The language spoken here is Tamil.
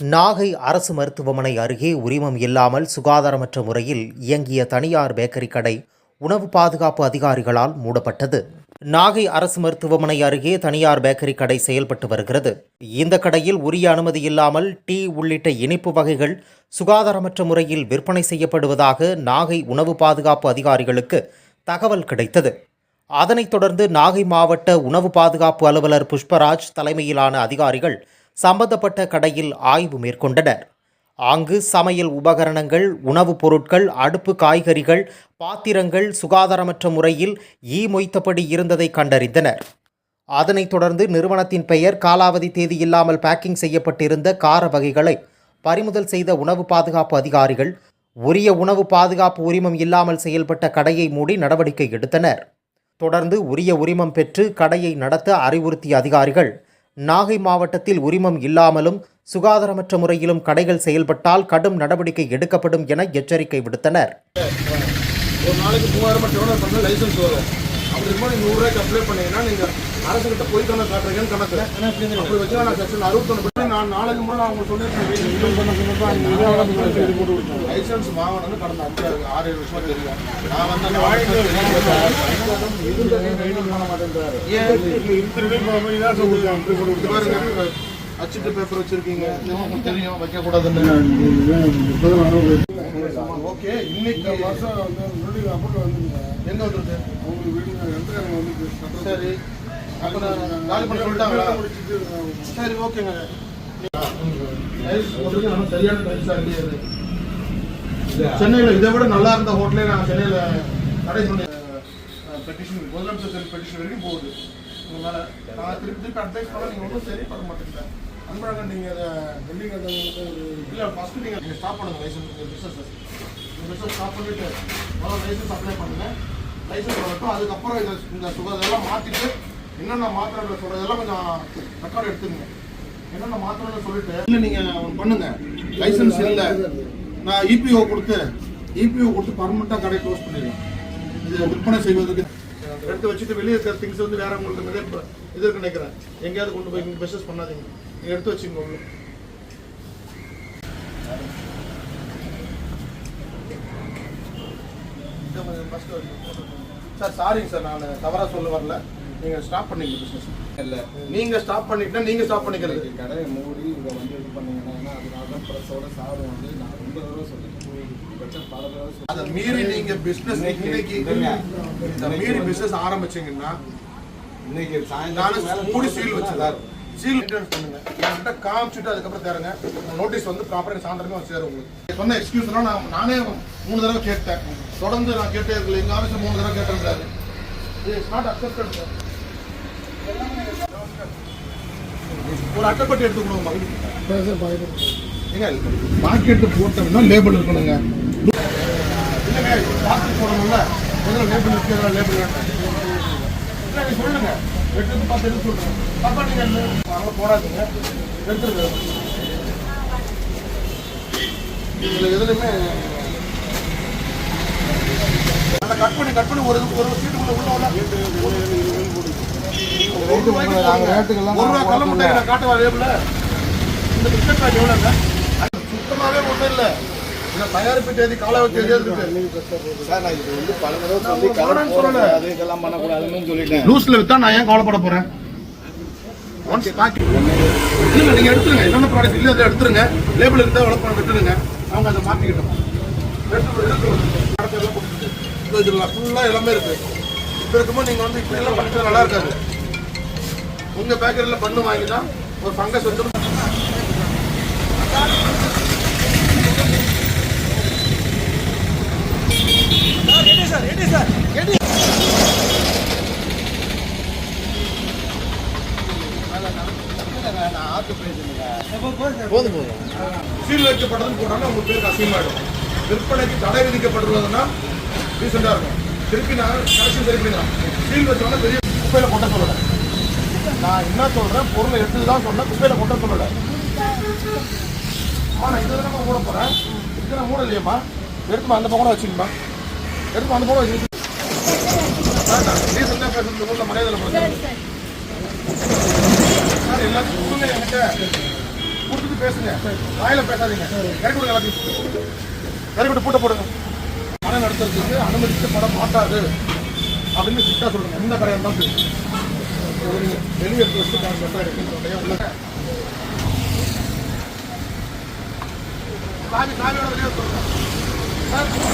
நாகை அரசு மருத்துவமனை அருகே உரிமம் இல்லாமல் சுகாதாரமற்ற முறையில் இயங்கிய தனியார் பேக்கரி கடை உணவு பாதுகாப்பு அதிகாரிகளால் மூடப்பட்டது. நாகை அரசு மருத்துவமனை அருகே தனியார் பேக்கரி கடை செயல்பட்டு வருகிறது. இந்த கடையில் உரிய அனுமதி இல்லாமல் டீ உள்ளிட்ட இனிப்பு வகைகள் சுகாதாரமற்ற முறையில் விற்பனை செய்யப்படுவதாக நாகை உணவு பாதுகாப்பு அதிகாரிகளுக்கு தகவல் கிடைத்தது. அதனைத் தொடர்ந்து நாகை மாவட்ட உணவு பாதுகாப்பு அலுவலர் புஷ்பராஜ் தலைமையிலான அதிகாரிகள் சம்பந்தப்பட்ட கடையில் ஆய்வு மேற்கொண்டனர். அங்கு சமையல் உபகரணங்கள் உணவுப் பொருட்கள் அடுப்பு காய்கறிகள் பாத்திரங்கள் சுகாதாரமற்ற முறையில் ஈ மொய்த்தபடி இருந்ததை கண்டறிந்தனர். அதனைத் தொடர்ந்து நிறுவனத்தின் பெயர் காலாவதி தேதி இல்லாமல் பேக்கிங் செய்யப்பட்டிருந்த கார வகைகளை பறிமுதல் செய்த உணவு பாதுகாப்பு அதிகாரிகள் உரிய உணவு பாதுகாப்பு உரிமம் இல்லாமல் செயல்பட்ட கடையை மூடி நடவடிக்கை எடுத்தனர். தொடர்ந்து உரிய உரிமம் பெற்று கடையை நடத்த அறிவுறுத்திய அதிகாரிகள் நாகை மாவட்டத்தில் உரிமம் இல்லாமலும் சுகாதாரமற்ற முறையிலும் கடைகள் செயல்பட்டால் கடும் நடவடிக்கை எடுக்கப்படும் என எச்சரிக்கை விடுத்தனர். ஒரு நாளைக்கு மூவாயிரம் லைசன்ஸ் வரும். அப்படி இருக்கும்போது நீங்கள் நூறுரூவாய்க்கு அப்ளை பண்ணீங்கன்னா நீங்கள் அரசுகிட்ட போய் தானே காட்டுறீங்கன்னு கணக்கு அப்படி வச்சு நான் செக்ஷன் அறுபத்தொன்று படி நான் நாளைக்கு முன்னாடி நான் உங்களுக்கு சொல்லியிருக்கேன் லைசன்ஸ் வாங்கணும்னு கடந்த அஞ்சு ஆறு ஏழு வருஷமா தெரியும் நான் வந்து அந்த இது பாருங்க அச்சிட்டு பேப்பர் வச்சிருக்கீங்க தெரியும் வைக்கக்கூடாதுன்னு இன்னைக்கு வருஷம் எங்க வந்திருக்கு? சரி. அப்ப நான் காலி பண்ண சொல்லிட்டாங்களா? சரி ஓகேங்க சரியான இல்லையா இது? சென்னையில இதை விட நல்லா இருந்த ஹோட்டலே நான் சென்னையில கடை சொன்னேன் பெட்டிஷன் முதலமைச்சர் பெட்டிஷன் வரைக்கும் போகுது. உங்க மேல நான் திருப்பி திருப்பி அட்வைஸ் பண்ண நீங்க ஒன்றும் சரி பண்ண மாட்டேங்க அன்பழகன் நீங்க அதை டெல்லிக்கு இல்ல ஃபர்ஸ்ட் நீங்க நீங்க ஸ்டாப் பண்ணுங்க லைசன்ஸ் பிசினஸ் மெஷர் ஸ்டாப் பண்ணிட்டு முதல்ல லைசன்ஸ் அப்ளை பண்ணுங்க. லைசன்ஸ் வரட்டும். அதுக்கப்புறம் இந்த இந்த சுகாதாரம் மாத்திட்டு என்னென்ன மாத்திரை சொல்றதெல்லாம் கொஞ்சம் ரெக்கார்டு எடுத்துங்க என்னென்ன மாத்திரை சொல்லிட்டு இல்லை நீங்க பண்ணுங்கள் பண்ணுங்க. லைசன்ஸ் இல்லை. நான் இபிஓ கொடுத்து இபிஓ கொடுத்து பர்மனண்டா கடை க்ளோஸ் பண்ணிடுவேன் இது விற்பனை செய்வதற்கு. எடுத்து வச்சுட்டு வெளியே இருக்கிற திங்ஸ் வந்து வேற உங்களுக்கு நிறைய இது இருக்கு நினைக்கிறேன். எங்கேயாவது கொண்டு போய் பிசினஸ் பண்ணாதீங்க. எடுத்து வச்சுங்க உங்களுக்கு சார் சாரிங்க சார் நான் தவறா சொல்ல வரல. நீங்க ஸ்டாப் பண்ணீங்க பிசினஸ் இல்ல. நீங்க ஸ்டாப் பண்ணிட்டா நீங்க ஸ்டாப் பண்ணிக்கிறது. கடையை மூடி இதை வந்து இது பண்ணீங்கன்னா ஏன்னா அதனால தான் ப்ரெஸ்ஸோட சார் வந்து நான் ரொம்ப தடவை சொல்லிட்டேன். பல தடவை அதை. மீறி நீங்க பிசினஸ் இன்னைக்கு மீறி பிசினஸ் ஆரம்பிச்சீங்கன்னா இன்னைக்கு சாயங்காலம் மூடி சீல் வச்சதார் சீல் பண்ணுங்க. என்கிட்ட காமிச்சிட்டு அதுக்கப்புறம் தருங்க. நோட்டீஸ் வந்து ப்ராப்பராக சாயந்தரமே வந்து சேரும் உங்களுக்கு. சொன்ன எக்ஸ்கியூஸ் எல்லாம் நான் நானே மூணு தடவை கேட்டேன். தொடர்ந்து நான் கேட்டே இருக்கல. எங்க ஆஃபீஸில் மூணு தடவை கேட்டிருந்தாரு இட்ஸ் நாட் அக்செப்டட் சார். ஒரு அட்டைப்பட்டி எடுத்து கொடுங்க ஏங்க பாக்கெட்டு போட்டோம்னா லேபிள் இருக்கணுங்க. இல்லைங்க பாக்கெட் போடணும்ல. முதல்ல லேபிள் இருக்கிற லேபிள் வேண்டாம். இல்லை நீங்க சொல்லுங்க. எடுத்து பார்த்து எடுத்து சொல்லுங்க பாப்பா நீங்க இல்லை அதெல்லாம் போடாதீங்க. எடுத்துருங்க. இதில் எதுலையுமே அதை கட் பண்ணி கட் பண்ணி ஒரு ஒரு சீட்டுக்குள்ள உள்ள உள்ள ஒரு ரூபா கள்ள முட்டை காட்டுவா லேபிள் இந்த பிஸ்கட் பேக் எவ்வளோங்க சுத்தமாகவே ஒன்றும் இல்லை. தயாரிப்பு தேதி காலாவதி தேதி இருக்கு? சார் நான் இது வந்து பல தடவை சொல்லி இதெல்லாம் பண்ணக்கூடாதுன்னு சொல்லிட்டேன். லூஸ்ல வித்தா நான் ஏன் கவலைப்பட போறேன்? ஒன்ஸ் பாக்கி இல்ல நீங்க எடுத்துருங்க. என்னென்ன ப்ராடக்ட் இல்ல அதை எடுத்துருங்க. லேபிள் இருந்தா வளர்ப்பா விட்டுருங்க அவங்க அதை மாத்திக்கிட்டோம். எடுத்து எடுத்து படத்தை எல்லாம் கொடுத்துட்டு இதோ இதுல ஃபுல்லா எல்லாமே இருக்கு. இப்ப இருக்கும்போது நீங்க வந்து இப்படி எல்லாம் பண்ணிட்டு நல்லா இருக்காது. உங்க பேக்கரியில பண்ணு வாங்கினா ஒரு ஃபங்கஸ் வந்துடும் போதும் போதும். சீல் வைக்கப்பட்டதுன்னு போட்டாலும் உங்க பேருக்கு அசிங்கமாயிடும். விற்பனைக்கு தடை விதிக்கப்பட்டுள்ளதுன்னா ரீசெண்டாக இருக்கும். திருப்பி நான் கடைசி சரி பண்ணிடலாம் சீல் வச்சோன்னா பெரிய குப்பையில் கொட்ட சொல்லலை. நான் என்ன சொல்கிறேன் பொருளை எடுத்து தான் சொன்னேன். குப்பையில் கொட்ட சொல்லலை. ஆனால் நான் இதை தான் மூட போகிறேன் இதுக்கு நான் மூட இல்லையம்மா? எடுத்துமா அந்த பக்கம் கூட வச்சுக்கமா எடுத்துமா அந்த பக்கம் வச்சு நான் ரீசெண்டாக பேசுறது ஊரில் மரியாதை போகிறேன் சார் எல்லாத்தையும் கொடுங்க என்கிட்ட கொடுத்துட்டு பேசுங்க வாயில பேசாதீங்க கறி கொடுங்க எல்லாத்தையும் கறி கொடுத்து பூட்ட போடுங்க படம் நடத்துறதுக்கு அனுமதிக்கப்பட மாட்டாது அப்படின்னு சிட்டா சொல்லுங்க எந்த கடையாக இருந்தாலும் சரி வெளியே எடுத்து நான் பெட்டா இருக்குன்னு உள்ள சாமி சாமியோட வெளியே சொல்லுங்க சார்